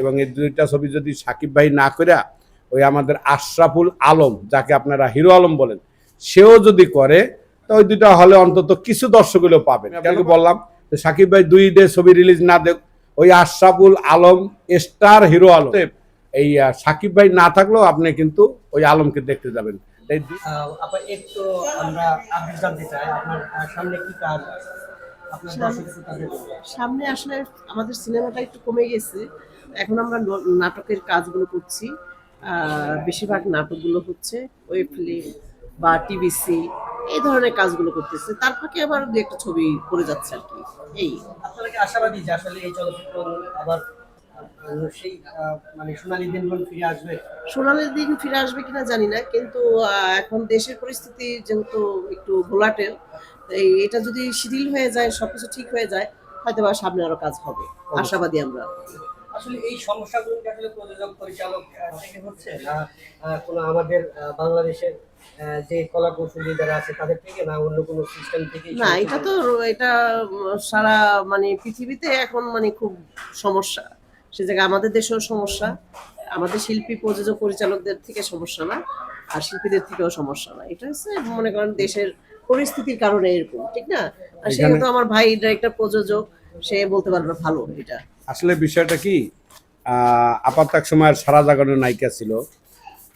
এবং এই দুইটা ছবি যদি সাকিব ভাই না করে ওই আমাদের আশরাফুল আলম যাকে আপনারা হিরো আলম বলেন সেও যদি করে তো ওই দুইটা হলে অন্তত কিছু দর্শকগুলো পাবেন। কেন বললাম? যে সাকিব ভাই দুই ডে ছবি রিলিজ না দেখ ওই আশরাফুল আলম স্টার হিরো আলম। এই সাকিব ভাই না থাকলেও আপনি কিন্তু ওই আলমকে দেখতে যাবেন। এই আপা একটু আমরা আপডেট জানতে চাই আপনার সামনে কি কাজ সামনে আসলে আমাদের সিনেমাটা একটু কমে গেছে। এখন আমরা নাটকের কাজগুলো করছি। বেশিরভাগ নাটকগুলো হচ্ছে ওয়েব ফিল্ম বা টিভিসি এই ধরনের কাজগুলো করতেছে। তার ফাঁকে আবার দু একটা ছবি করে যাচ্ছে আর কি। এই। আপনারা কি আশাবাদী যে আসলে এই চলচ্চিত্র আবার সেই মানে সোনালী দিনগুলো ফিরে আসবে? সোনালের দিন ফিরে আসবে কিনা জানি না কিন্তু এখন দেশের পরিস্থিতি যেহেতু একটু ঘোলাটে এটা যদি শিথিল হয়ে যায় সবকিছু ঠিক হয়ে যায় হয়তো বা সামনে আরও কাজ হবে। আশাবাদী আমরা। আসলে এই সমস্যাগুলো আসলে প্রযোজক পরিচালক থেকে হচ্ছে না কোনো আমাদের বাংলাদেশের যে কলা কৌশলী যারা আছে তাদের থেকে না অন্য কোনো সিস্টেম থেকে না এটা তো এটা সারা মানে পৃথিবীতে এখন মানে খুব সমস্যা। সে জায়গায় আমাদের দেশেও সমস্যা। আমাদের শিল্পী প্রযোজক পরিচালকদের থেকে সমস্যা না আর শিল্পীদের থেকেও সমস্যা না। এটা হচ্ছে মনে করেন দেশের পরিস্থিতির কারণে এরকম ঠিক না? আর সেহেতু আমার ভাই ডিরেক্টর প্রযোজক সে বলতে পারবে ভালো এটা। আসলে বিষয়টা কি আপাত এক সময়ের সারা জাগানোর নায়িকা ছিল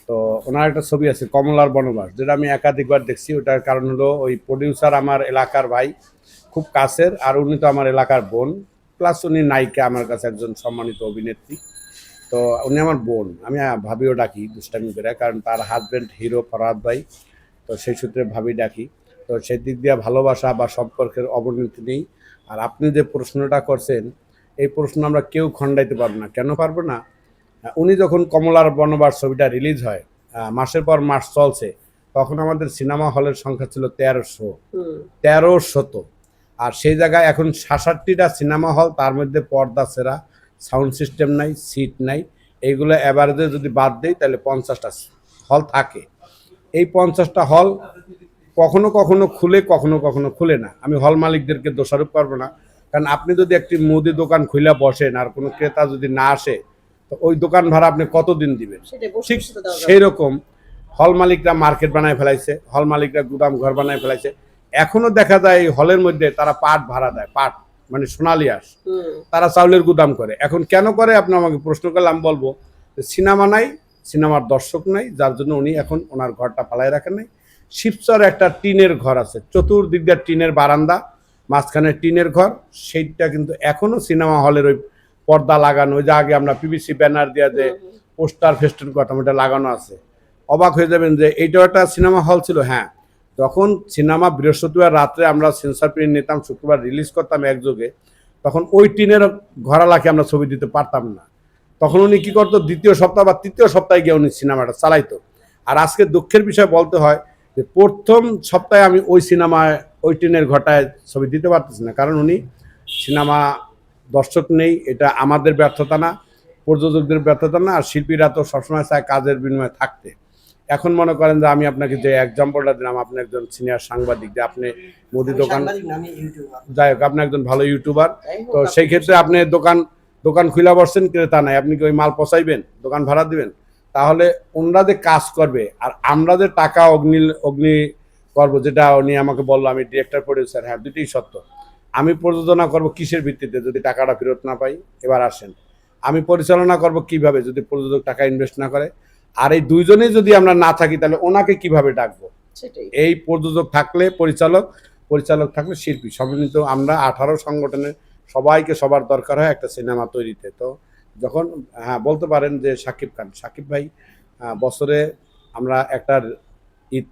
তো ওনার একটা ছবি আছে কমলার বনবাস যেটা আমি একাধিকবার দেখছি ওটার কারণ হলো ওই প্রডিউসার আমার এলাকার ভাই খুব কাছের আর উনি তো আমার এলাকার বোন প্লাস উনি নায়িকা আমার কাছে একজন সম্মানিত অভিনেত্রী। তো উনি আমার বোন আমি ভাবিও ডাকি দুষ্টামি করে কারণ তার হাজব্যান্ড হিরো ফরহাদ ভাই তো সেই সূত্রে ভাবি ডাকি। তো সেই দিক দিয়ে ভালোবাসা বা সম্পর্কের অবনতি নেই। আর আপনি যে প্রশ্নটা করছেন এই প্রশ্ন আমরা কেউ খণ্ডাইতে পারব না। কেন পারব না? উনি যখন কমলার বনবাস ছবিটা রিলিজ হয় মাসের পর মাস চলছে তখন আমাদের সিনেমা হলের সংখ্যা ছিল তেরোশো। হুম। তেরো শত আর সেই জায়গায় এখন সাতষট্টিটা সিনেমা হল তার মধ্যে পর্দা সেরা সাউন্ড সিস্টেম নাই সিট নাই। এইগুলো অ্যাভারেজে যদি বাদ দেই তাহলে পঞ্চাশটা হল থাকে। এই পঞ্চাশটা হল কখনো কখনো খুলে কখনো কখনো খুলে না। আমি হল মালিকদেরকে দোষারোপ করব না। কারণ আপনি যদি একটি মুদি দোকান খুলে বসেন আর কোনো ক্রেতা যদি না আসে তো ওই দোকান ভাড়া আপনি কতদিন দিবেন? ঠিক সেই রকম হল মালিকরা মার্কেট বানায় ফেলাইছে হল মালিকরা গুদাম ঘর বানায় ফেলাইছে। এখনও দেখা যায় এই হলের মধ্যে তারা পাট ভাড়া দেয় পাট মানে সোনালি আস তারা চাউলের গুদাম করে। এখন কেন করে? আপনি আমাকে প্রশ্ন করলে আমি বলব যে সিনেমা নাই সিনেমার দর্শক নাই যার জন্য উনি এখন ওনার ঘরটা ফালাই রাখেন নাই। শিবচর একটা টিনের ঘর আছে চতুর্দিক দিয়ে টিনের বারান্দা, মাঝখানে টিনের ঘর, সেইটা কিন্তু এখনও সিনেমা হলের ওই পর্দা লাগানো, ওই যে আগে আমরা পিভিসি ব্যানার দিয়ে যে পোস্টার ফেস্টুন করতাম, ওটা লাগানো আছে। অবাক হয়ে যাবেন যে এইটাও একটা সিনেমা হল ছিল হ্যাঁ। তখন সিনেমা বৃহস্পতিবার রাত্রে আমরা সেন্সার প্রিন্ট নিতাম, শুক্রবার রিলিজ করতাম একযোগে, তখন ওই টিনের ঘরালাকে আমরা ছবি দিতে পারতাম না। তখন উনি কি করতো, দ্বিতীয় সপ্তাহ বা তৃতীয় সপ্তাহে গিয়ে উনি সিনেমাটা চালাইতো। আর আজকে দুঃখের বিষয় বলতে হয় প্রথম সপ্তাহে আমি ওই সিনেমায় ওই ট্রেনের ঘটায় ছবি দিতে পারতেছি না। কারণ উনি সিনেমা দর্শক নেই এটা আমাদের ব্যর্থতা না প্রযোজকদের ব্যর্থতা না আর শিল্পীরা তো সবসময় চায় কাজের বিনিময়ে থাকতে। এখন মনে করেন যে আমি আপনাকে যে এক্সাম্পলটা দিলাম আপনি একজন সিনিয়র সাংবাদিক যে আপনি মুদি দোকান যাই হোক আপনি একজন ভালো ইউটিউবার তো সেই ক্ষেত্রে আপনি দোকান দোকান খুলে বসছেন ক্রেতা নাই। আপনি কি ওই মাল পচাইবেন? দোকান ভাড়া দিবেন? তাহলে ওনারা যে কাজ করবে আর আমরা যে টাকা অগ্নি অগ্নি করব যেটা উনি আমাকে বলল আমি ডিরেক্টর প্রডিউসার হ্যাঁ দুটোই সত্য। আমি প্রযোজনা করব কিসের ভিত্তিতে যদি টাকাটা ফেরত না পাই? এবার আসেন। আমি পরিচালনা করব কীভাবে যদি প্রযোজক টাকা ইনভেস্ট না করে? আর এই দুইজনেই যদি আমরা না থাকি তাহলে ওনাকে কীভাবে ডাকবো? এই প্রযোজক থাকলে পরিচালক পরিচালক থাকলে শিল্পী সম্মিলিত আমরা আঠারো সংগঠনের সবাইকে সবার দরকার হয় একটা সিনেমা তৈরিতে। তো যখন হ্যাঁ বলতে পারেন যে সাকিব খান। সাকিব ভাই বছরে আমরা একটা ঈদ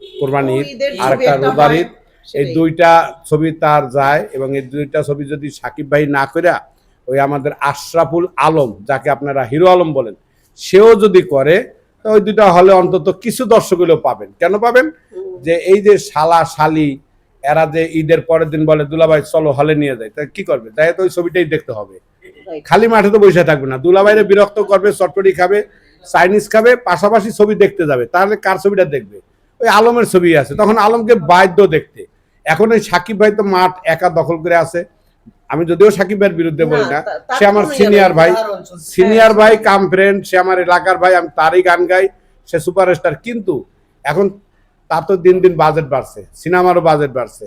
কোরবানি ঈদ আর একটা রোজার ঈদ এই দুইটা ছবি তার যায় এবং এই দুইটা ছবি যদি সাকিব ভাই না করে ওই আমাদের আশরাফুল আলম যাকে আপনারা হিরো আলম বলেন সেও যদি করে তো ওই দুইটা হলে অন্তত কিছু দর্শকগুলো পাবেন। কেন পাবেন? যে এই যে শালা শালি এরা যে ঈদের পরের দিন বলে দুলাভাই চলো হলে নিয়ে যায় তা কি করবে? তাই তো ওই ছবিটাই দেখতে হবে. খালি মাঠে তো বসে থাকবে না। দুলাভাইরে বিরক্ত করবে চটপটি খাবে চাইনিজ খাবে পাশাপাশি ছবি দেখতে যাবে। তাহলে কার ছবিটা দেখবে? ওই আলমের ছবি আছে। তখন আলমকে বাধ্য দেখতে। এখন ওই সাকিব ভাই তো মাঠ একা দখল করে আছে। আমি যদিও সাকিব ভাইয়ের বিরুদ্ধে বলি না। সে আমার সিনিয়র ভাই। সিনিয়র ভাই কাম ফ্রেন্ড সে আমার এলাকার ভাই আমি তারই গান গাই সে সুপারস্টার কিন্তু এখন তার তো দিন দিন বাজেট বাড়ছে। সিনেমারও বাজেট বাড়ছে।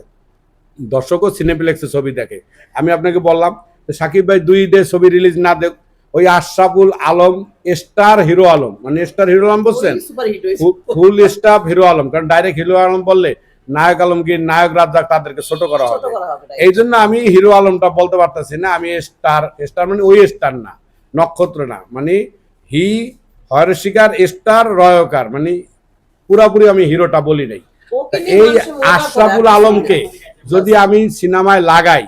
দর্শকও সিনেপ্লেক্সে ছবি দেখে। আমি আপনাকে বললাম সাকিব ভাই দুই ডে ছবি রিলিজ না দেখ ওই আশরাফুল আলম স্টার হিরো আলম। মানে স্টার হিরো আলম বলছেন। Full staff hero Alam. কারণ ডাইরেক্ট হিরো আলম বললে নায়ক আলমগীর নায়ক রাজ্জাক তাদেরকে ছোট করা হবে। এই জন্য আমি হিরো আলমটা বলতে পারতেছি না আমি স্টার স্টার মানে ওই স্টার না নক্ষত্র না। মানে হি হর শিকার স্টার রয়কার। মানে পুরাপুরি আমি হিরোটা বলি নাই। এই আশরাফুল আলমকে যদি আমি সিনেমায় লাগাই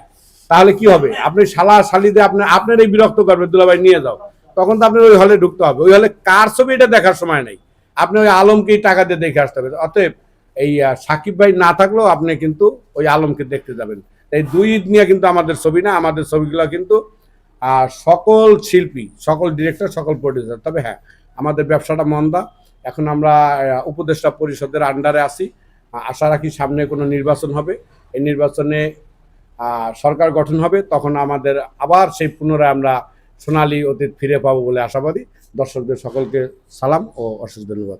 তাহলে কি হবে? আপনি শালা শালিতে আপনার আপনার এই বিরক্ত করবে দুলাভাই নিয়ে যাও। তখন তো আপনার ওই হলে ঢুকতে হবে। ওই হলে কার ছবি এটা দেখার সময় নেই। আপনি ওই আলমকেই টাকা দিয়ে দেখে আসতে হবে। অতএব এই সাকিব ভাই না থাকলেও আপনি কিন্তু ওই আলমকে দেখতে যাবেন। এই দুই ঈদ নিয়ে কিন্তু আমাদের ছবি না আমাদের ছবিগুলো কিন্তু সকল শিল্পী সকল ডিরেক্টর সকল প্রডিউসার তবে হ্যাঁ আমাদের ব্যবসাটা মন্দা। এখন আমরা উপদেষ্টা পরিষদের আন্ডারে আহ, আশা রাখি সামনে কোনো নির্বাচন হবে। এই নির্বাচনে সরকার গঠন হবে, তখন আমাদের আবার সেই পুনরায় আমরা সোনালী অতীত ফিরে পাবো বলে আশাবাদী। দর্শকদের সকলকে সালাম ও অশেষ ধন্যবাদ।